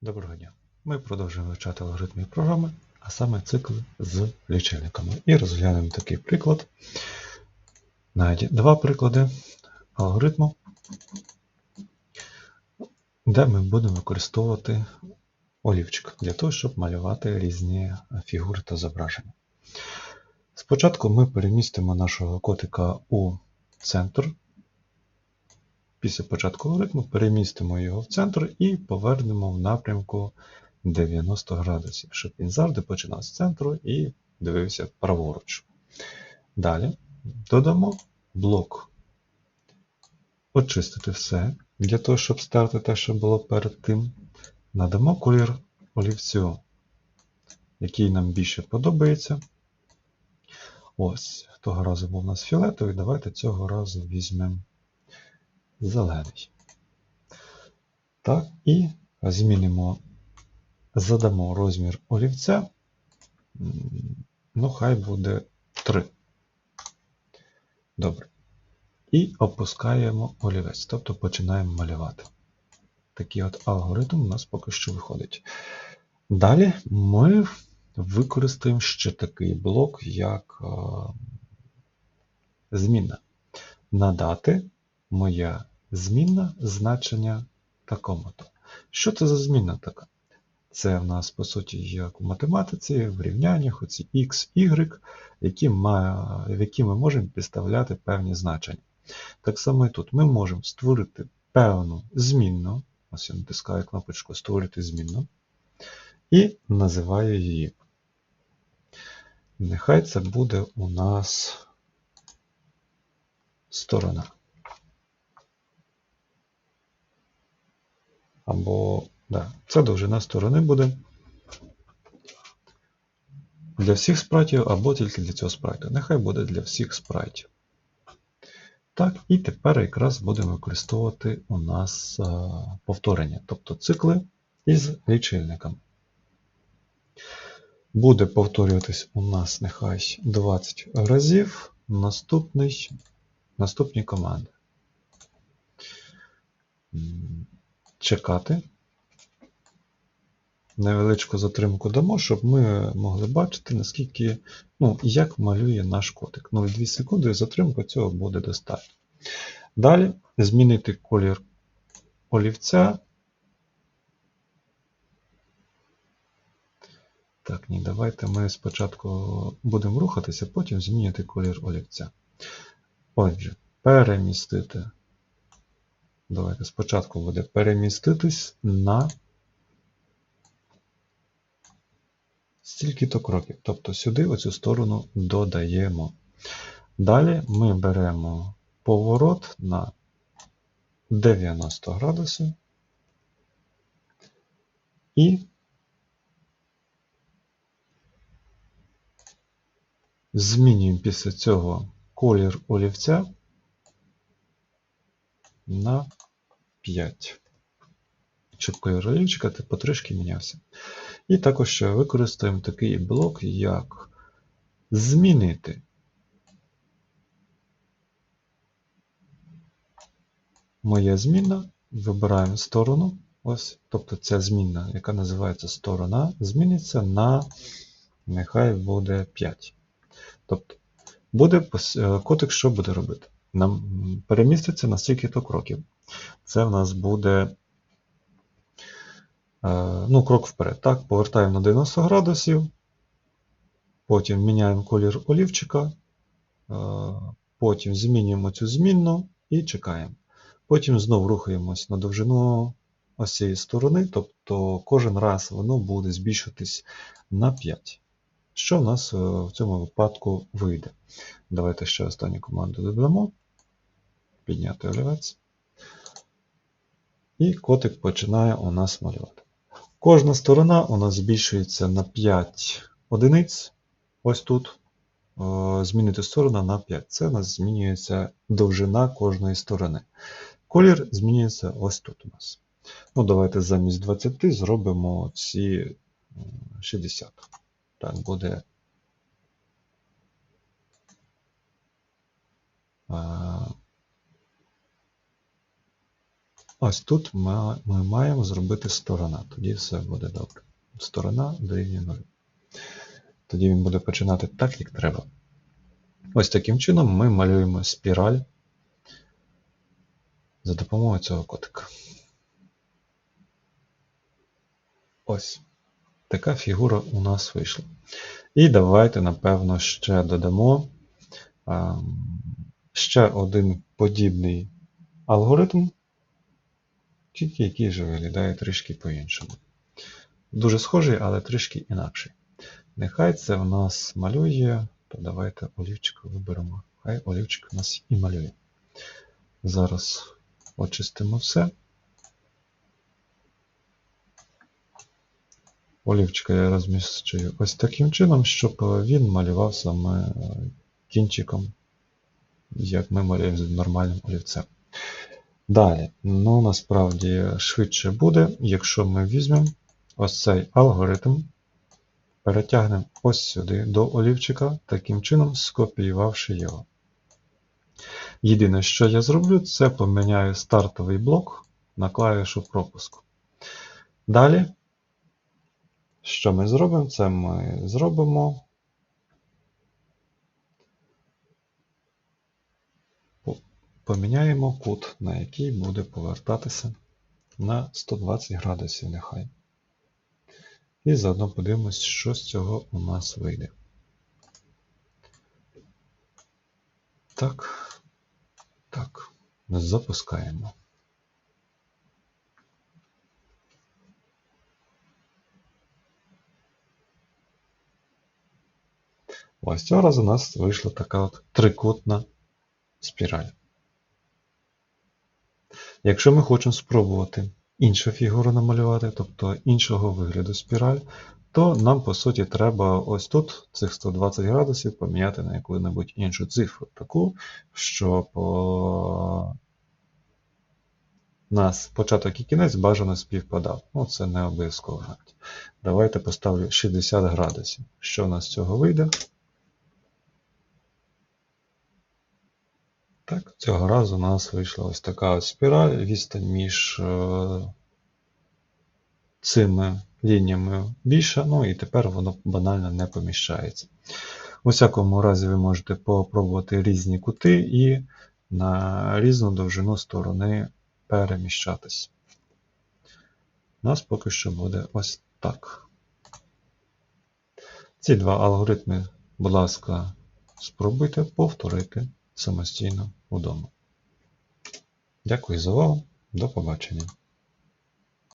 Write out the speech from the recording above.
Доброго дня. Ми продовжуємо вивчати алгоритми програми, а саме цикли з лічильниками. І розглянемо такий приклад. Навіть два приклади алгоритму, де ми будемо використовувати олівчик для того, щоб малювати різні фігури та зображення. Спочатку ми перемістимо нашого котика у центр. Після початку алгоритму перемістимо його в центр і повернемо в напрямку 90 градусів, щоб він завжди починав з центру і дивився праворуч. Далі додамо блок очистити все, для того, щоб старти те, що було перед тим. Надамо колір олівцю, який нам більше подобається. Ось, того разу був у нас фіолетовий, давайте цього разу візьмемо зелений. Так, і змінимо, задамо розмір олівця. Ну, хай буде 3. Добре. І опускаємо олівець, тобто починаємо малювати. Такий от алгоритм у нас поки що виходить. Далі ми використаємо ще такий блок, як змінна. Надати моя змінна значення такому-то. Що це за змінна така? Це в нас, по суті, як у математиці, в рівняннях, оці x, y, які має, в які ми можемо підставляти певні значення. Так само і тут ми можемо створити певну змінну, ось я натискаю кнопочку Створити змінну, і називаю її. Нехай це буде у нас сторона. Або, да, це довжина сторони буде для всіх спрайтів, або тільки для цього спрайту. Нехай буде для всіх спрайтів. Так, і тепер якраз будемо використовувати у нас а, повторення, тобто цикли із лічильниками. Буде повторюватись у нас нехай 20 разів наступний, наступні команди чекати. Невеличку затримку дамо, щоб ми могли бачити, наскільки, ну, як малює наш котик. 0,2 секунди і затримка цього буде достатньо. Далі змінити колір олівця. Так, ні, давайте ми спочатку будемо рухатися, потім змінити колір олівця. Отже, перемістити Давайте спочатку буде переміститись на стільки-то кроків. Тобто сюди оцю сторону додаємо. Далі ми беремо поворот на 90 градусів і змінюємо після цього колір олівця на 5. Щоб колір олівчика потрішки мінявся. І також використаємо такий блок, як змінити. Моя зміна. Вибираємо сторону. Ось, Тобто ця змінна, яка називається сторона, зміниться на, нехай буде 5. Тобто, буде котик, що буде робити? Нам переміститься на стільки-то кроків. Це в нас буде е, ну, крок вперед. Так, Повертаємо на 90 градусів, потім міняємо колір олівчика, е, потім змінюємо цю змінну і чекаємо. Потім знову рухаємось на довжину ось цієї сторони, тобто кожен раз воно буде збільшитись на 5. Що в нас е, в цьому випадку вийде? Давайте ще останню команду додамо. Підняти олівець. І котик починає у нас малювати. Кожна сторона у нас збільшується на 5 одиниць. Ось тут. Е, змінити сторону на 5. Це у нас змінюється довжина кожної сторони. Колір змінюється ось тут у нас. Ну, Давайте замість 20 зробимо ці 60. Так, буде. Ось тут ми, ми маємо зробити сторона, тоді все буде добре. Сторона дорівнює 0. Тоді він буде починати так, як треба. Ось таким чином ми малюємо спіраль за допомогою цього котика. Ось. Така фігура у нас вийшла. І давайте, напевно, ще додамо ще один подібний алгоритм, тільки який вже виглядає трішки по-іншому. Дуже схожий, але трішки інакший. Нехай це в нас малює, то давайте олівчика виберемо. Хай олівчик у нас і малює. Зараз очистимо все. Олівчика я розміщую ось таким чином, щоб він малював саме кінчиком, як ми малюємо з нормальним олівцем. Далі, ну насправді швидше буде, якщо ми візьмемо ось цей алгоритм, перетягнемо ось сюди до олівчика, таким чином скопіювавши його. Єдине, що я зроблю, це поміняю стартовий блок на клавішу пропуску. Далі, що ми зробимо? Це ми зробимо поміняємо кут, на який буде повертатися на 120 градусів нехай. І заодно подивимось, що з цього у нас вийде. Так, так, запускаємо. Ось цього разу у нас вийшла така от трикутна спіраль. Якщо ми хочемо спробувати іншу фігуру намалювати, тобто іншого вигляду спіраль, то нам, по суті, треба ось тут цих 120 градусів поміняти на яку-небудь іншу цифру, таку, щоб о, нас початок і кінець бажано співпадав. Ну, це не обов'язково. Давайте поставлю 60 градусів. Що у нас з цього вийде? Так, цього разу у нас вийшла ось така ось спіраль, відстань між е, цими лініями більша, ну і тепер воно банально не поміщається. У всякому разі, ви можете попробувати різні кути і на різну довжину сторони переміщатись. У нас поки що буде ось так. Ці два алгоритми, будь ласка, спробуйте повторити самостійно удома. Дякую за увагу. До побачення.